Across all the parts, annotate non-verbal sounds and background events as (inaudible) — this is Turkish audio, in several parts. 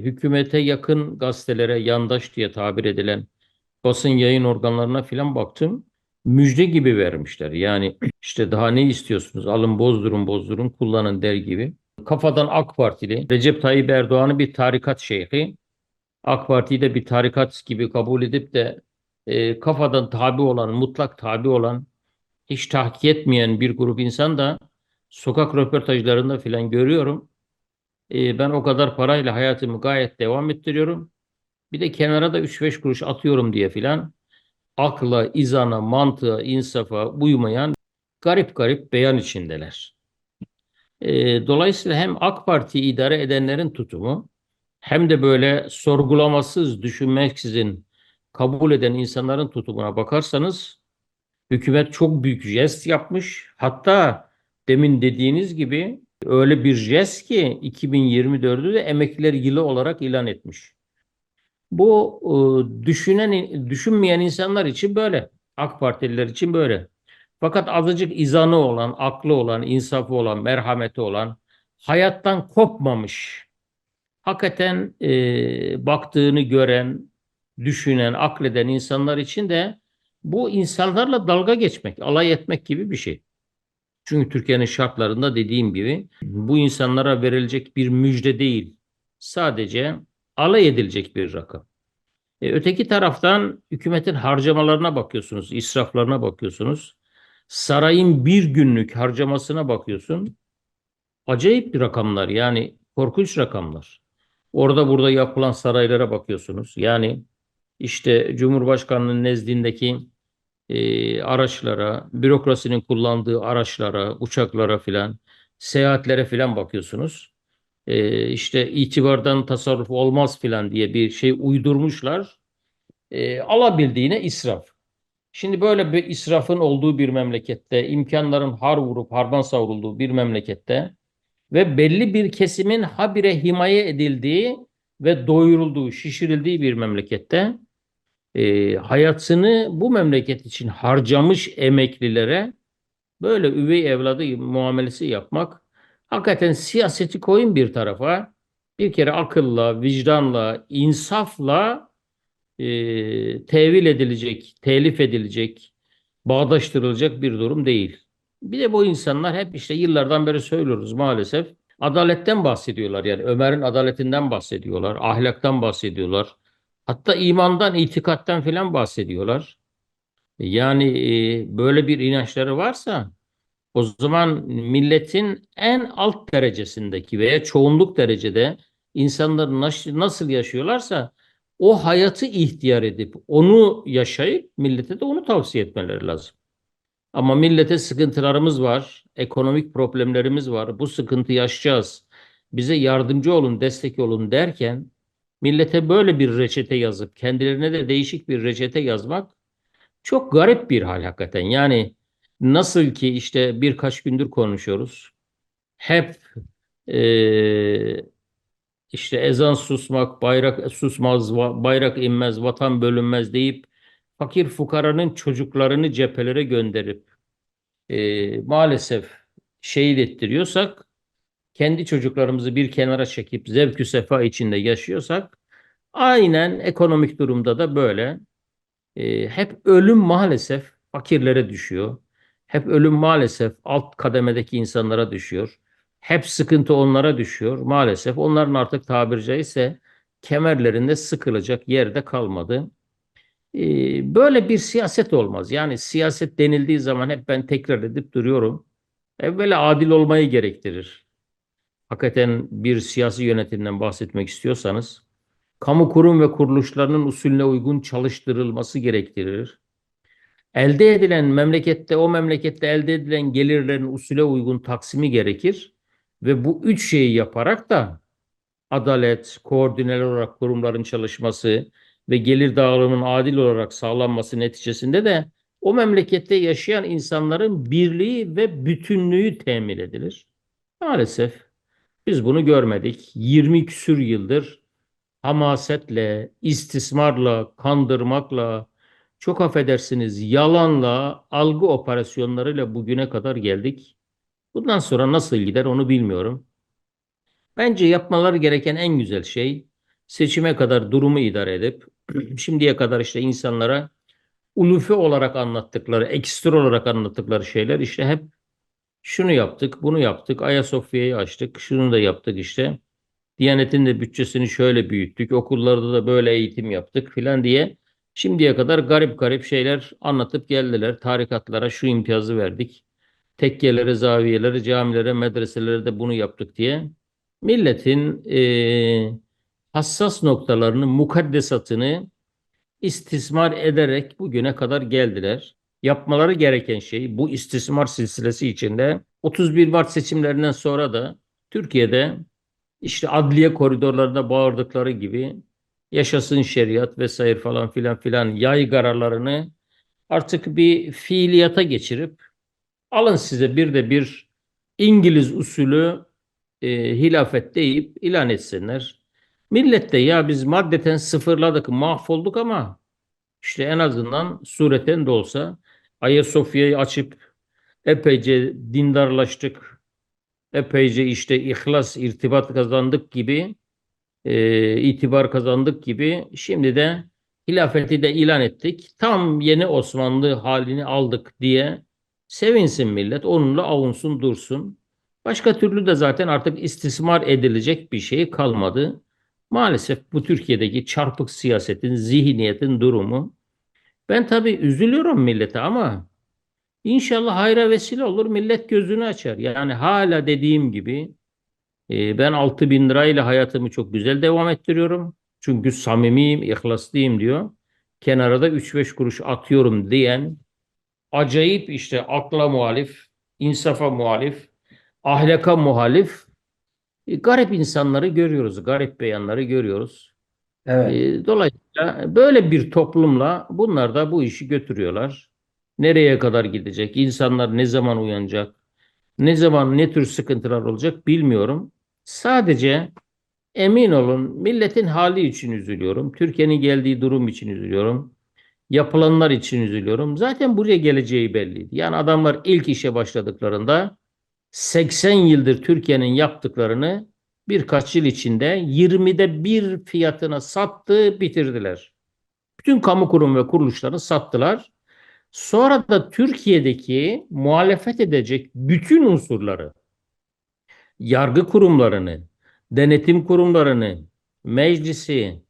hükümete yakın gazetelere yandaş diye tabir edilen basın yayın organlarına filan baktım. Müjde gibi vermişler. Yani işte daha ne istiyorsunuz? Alın bozdurun bozdurun kullanın der gibi. Kafadan AK Partili Recep Tayyip Erdoğan'ı bir tarikat şeyhi, AK Parti'yi de bir tarikat gibi kabul edip de e, kafadan tabi olan, mutlak tabi olan, hiç tahkik etmeyen bir grup insan da sokak röportajlarında filan görüyorum. Ben o kadar parayla hayatımı gayet devam ettiriyorum. Bir de kenara da 3-5 kuruş atıyorum diye filan akla, izana, mantığa, insafa uymayan garip garip beyan içindeler. Dolayısıyla hem AK Parti'yi idare edenlerin tutumu hem de böyle sorgulamasız, düşünmeksizin kabul eden insanların tutumuna bakarsanız hükümet çok büyük jest yapmış. Hatta demin dediğiniz gibi öyle bir jest ki 2024'ü de emekliler yılı olarak ilan etmiş. Bu e, düşünen, düşünmeyen insanlar için böyle. AK Partililer için böyle. Fakat azıcık izanı olan, aklı olan, insafı olan, merhameti olan, hayattan kopmamış, hakikaten e, baktığını gören, düşünen, akleden insanlar için de bu insanlarla dalga geçmek, alay etmek gibi bir şey. Çünkü Türkiye'nin şartlarında dediğim gibi bu insanlara verilecek bir müjde değil. Sadece alay edilecek bir rakam. E, öteki taraftan hükümetin harcamalarına bakıyorsunuz, israflarına bakıyorsunuz. Sarayın bir günlük harcamasına bakıyorsun. Acayip bir rakamlar yani korkunç rakamlar. Orada burada yapılan saraylara bakıyorsunuz. Yani işte Cumhurbaşkanı'nın nezdindeki e, araçlara, bürokrasinin kullandığı araçlara, uçaklara filan, seyahatlere filan bakıyorsunuz. E, işte itibardan tasarruf olmaz filan diye bir şey uydurmuşlar. E, alabildiğine israf. Şimdi böyle bir israfın olduğu bir memlekette, imkanların har vurup harban savrulduğu bir memlekette ve belli bir kesimin habire himaye edildiği ve doyurulduğu, şişirildiği bir memlekette e, hayatını bu memleket için harcamış emeklilere böyle üvey evladı muamelesi yapmak hakikaten siyaseti koyun bir tarafa bir kere akılla, vicdanla, insafla e, tevil edilecek, telif edilecek, bağdaştırılacak bir durum değil. Bir de bu insanlar hep işte yıllardan beri söylüyoruz maalesef. Adaletten bahsediyorlar yani Ömer'in adaletinden bahsediyorlar, ahlaktan bahsediyorlar. Hatta imandan, itikattan filan bahsediyorlar. Yani e, böyle bir inançları varsa o zaman milletin en alt derecesindeki veya çoğunluk derecede insanlar nasıl yaşıyorlarsa o hayatı ihtiyar edip onu yaşayıp millete de onu tavsiye etmeleri lazım. Ama millete sıkıntılarımız var, ekonomik problemlerimiz var, bu sıkıntı yaşayacağız. Bize yardımcı olun, destek olun derken millete böyle bir reçete yazıp kendilerine de değişik bir reçete yazmak çok garip bir hal hakikaten. Yani nasıl ki işte birkaç gündür konuşuyoruz. Hep e, işte ezan susmak, bayrak susmaz, bayrak inmez, vatan bölünmez deyip fakir fukaranın çocuklarını cephelere gönderip e, maalesef şehit ettiriyorsak kendi çocuklarımızı bir kenara çekip zevkü sefa içinde yaşıyorsak aynen ekonomik durumda da böyle. E, hep ölüm maalesef fakirlere düşüyor. Hep ölüm maalesef alt kademedeki insanlara düşüyor. Hep sıkıntı onlara düşüyor. Maalesef onların artık tabiri caizse kemerlerinde sıkılacak yerde kalmadı. Ee, böyle bir siyaset olmaz. Yani siyaset denildiği zaman hep ben tekrar edip duruyorum. Evvela adil olmayı gerektirir. Hakikaten bir siyasi yönetimden bahsetmek istiyorsanız kamu kurum ve kuruluşlarının usulüne uygun çalıştırılması gerektirir. Elde edilen memlekette o memlekette elde edilen gelirlerin usule uygun taksimi gerekir ve bu üç şeyi yaparak da adalet, koordineli olarak kurumların çalışması ve gelir dağılımının adil olarak sağlanması neticesinde de o memlekette yaşayan insanların birliği ve bütünlüğü temin edilir. Maalesef biz bunu görmedik. 20 küsür yıldır hamasetle, istismarla, kandırmakla, çok affedersiniz yalanla, algı operasyonlarıyla bugüne kadar geldik. Bundan sonra nasıl gider onu bilmiyorum. Bence yapmaları gereken en güzel şey seçime kadar durumu idare edip (clears throat) şimdiye kadar işte insanlara ulufe olarak anlattıkları, ekstra olarak anlattıkları şeyler işte hep şunu yaptık, bunu yaptık, Ayasofya'yı açtık, şunu da yaptık işte. Diyanet'in de bütçesini şöyle büyüttük, okullarda da böyle eğitim yaptık filan diye şimdiye kadar garip garip şeyler anlatıp geldiler. Tarikatlara şu imtiyazı verdik. Tekkelere, zaviyelere, camilere, medreselere de bunu yaptık diye. Milletin eee, hassas noktalarını, mukaddesatını istismar ederek bugüne kadar geldiler. Yapmaları gereken şey bu istismar silsilesi içinde 31 Mart seçimlerinden sonra da Türkiye'de işte adliye koridorlarında bağırdıkları gibi yaşasın şeriat vesaire falan filan filan yaygararlarını artık bir fiiliyata geçirip alın size bir de bir İngiliz usulü e, hilafet deyip ilan etsinler. Millet de ya biz maddeten sıfırladık, mahvolduk ama işte en azından sureten de olsa Ayasofya'yı açıp epeyce dindarlaştık, epeyce işte ihlas, irtibat kazandık gibi, e, itibar kazandık gibi şimdi de hilafeti de ilan ettik. Tam yeni Osmanlı halini aldık diye sevinsin millet, onunla avunsun dursun. Başka türlü de zaten artık istismar edilecek bir şey kalmadı. Maalesef bu Türkiye'deki çarpık siyasetin, zihniyetin durumu. Ben tabii üzülüyorum millete ama inşallah hayra vesile olur, millet gözünü açar. Yani hala dediğim gibi e, ben 6 bin lirayla hayatımı çok güzel devam ettiriyorum. Çünkü samimiyim, ihlaslıyım diyor. Kenara da 3-5 kuruş atıyorum diyen acayip işte akla muhalif, insafa muhalif, ahlaka muhalif e, garip insanları görüyoruz, garip beyanları görüyoruz. Evet. Dolayısıyla böyle bir toplumla bunlar da bu işi götürüyorlar. Nereye kadar gidecek? İnsanlar ne zaman uyanacak? Ne zaman ne tür sıkıntılar olacak bilmiyorum. Sadece emin olun milletin hali için üzülüyorum. Türkiye'nin geldiği durum için üzülüyorum. Yapılanlar için üzülüyorum. Zaten buraya geleceği belliydi. Yani adamlar ilk işe başladıklarında 80 yıldır Türkiye'nin yaptıklarını birkaç yıl içinde 20'de bir fiyatına sattı, bitirdiler. Bütün kamu kurum ve kuruluşları sattılar. Sonra da Türkiye'deki muhalefet edecek bütün unsurları, yargı kurumlarını, denetim kurumlarını, meclisi,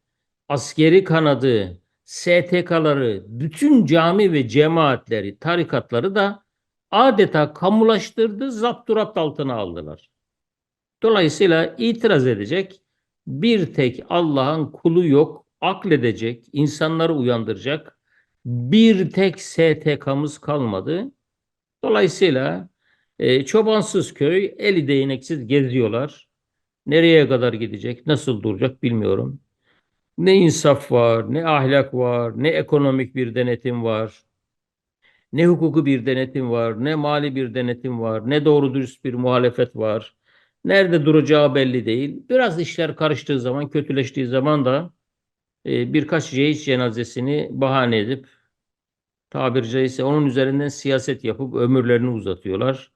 askeri kanadı, STK'ları, bütün cami ve cemaatleri, tarikatları da adeta kamulaştırdı, zapturapt altına aldılar. Dolayısıyla itiraz edecek bir tek Allah'ın kulu yok, akledecek, insanları uyandıracak bir tek STK'mız kalmadı. Dolayısıyla e, çobansız köy eli değneksiz geziyorlar. Nereye kadar gidecek, nasıl duracak bilmiyorum. Ne insaf var, ne ahlak var, ne ekonomik bir denetim var. Ne hukuku bir denetim var, ne mali bir denetim var, ne doğru dürüst bir muhalefet var. Nerede duracağı belli değil. Biraz işler karıştığı zaman, kötüleştiği zaman da e, birkaç reis cenazesini bahane edip tabiri caizse onun üzerinden siyaset yapıp ömürlerini uzatıyorlar.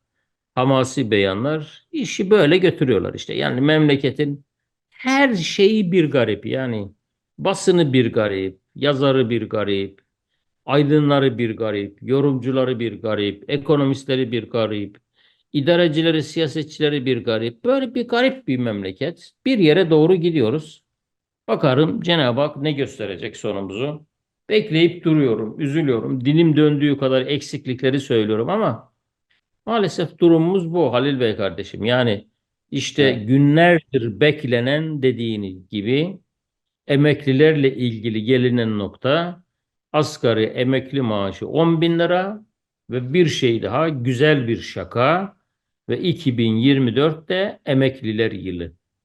Hamasi beyanlar işi böyle götürüyorlar işte. Yani memleketin her şeyi bir garip. Yani basını bir garip, yazarı bir garip, aydınları bir garip, yorumcuları bir garip, ekonomistleri bir garip, idarecileri, siyasetçileri bir garip. Böyle bir garip bir memleket. Bir yere doğru gidiyoruz. Bakarım Cenab-ı Hak ne gösterecek sonumuzu. Bekleyip duruyorum, üzülüyorum. Dilim döndüğü kadar eksiklikleri söylüyorum ama maalesef durumumuz bu Halil Bey kardeşim. Yani işte günlerdir beklenen dediğiniz gibi emeklilerle ilgili gelinen nokta asgari emekli maaşı 10 bin lira ve bir şey daha güzel bir şaka ve 2024'te emekliler yılı.